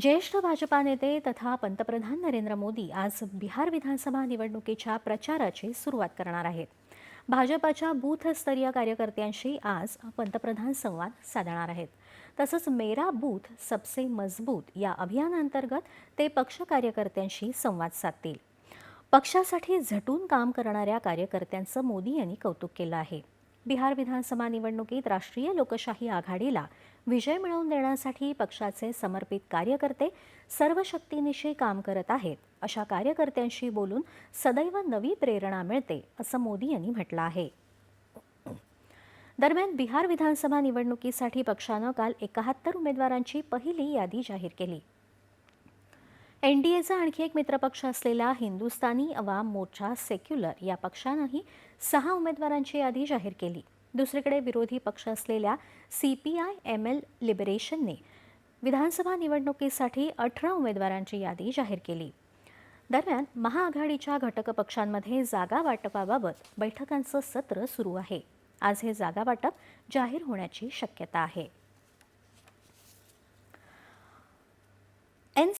ज्येष्ठ भाजपा नेते तथा पंतप्रधान नरेंद्र मोदी आज बिहार विधानसभा निवडणुकीच्या प्रचाराची सुरुवात करणार आहेत. भाजपाच्या बूथस्तरीय कार्यकर्त्यांशी आज पंतप्रधान संवाद साधणार आहेत. तसंच मेरा बूथ सबसे मजबूत या अभियानांतर्गत ते पक्ष कार्यकर्त्यांशी संवाद साधतील. पक्षासाठी झटून काम करणाऱ्या कार्यकर्त्यांचं मोदी यांनी कौतुक केलं आहे. बिहार विधानसभा निवडणुकीत राष्ट्रीय लोकशाही आघाडीला विजय मिळवून देण्यासाठी पक्षाचे समर्पित कार्यकर्ते सर्व शक्तीनिशी काम करत आहेत. अशा कार्यकर्त्यांशी बोलून सदैव नवी प्रेरणा मिळते असं मोदी यांनी म्हटलं आहे. दरम्यान बिहार विधानसभा निवडणुकीसाठी पक्षानं काल एकाहत्तर उमेदवारांची पहिली यादी जाहीर केली. एनडीएचा आणखी एक मित्रपक्ष असलेला हिंदुस्थानी अवाम मोर्चा सेक्युलर या पक्षानंही सहा उमेदवारांची यादी जाहीर केली. दुसरीकडे विरोधी पक्ष असलेल्या C P I M L लिबरेशनने विधानसभा निवडणुकीसाठी अठरा उमेदवारांची यादी जाहीर केली. दरम्यान महाआघाडीच्या घटक पक्षांमध्ये जागा वाटपाबाबत बैठकांचं सत्र सुरू आहे. आज हे जागा वाटप जाहीर होण्याची शक्यता आहे.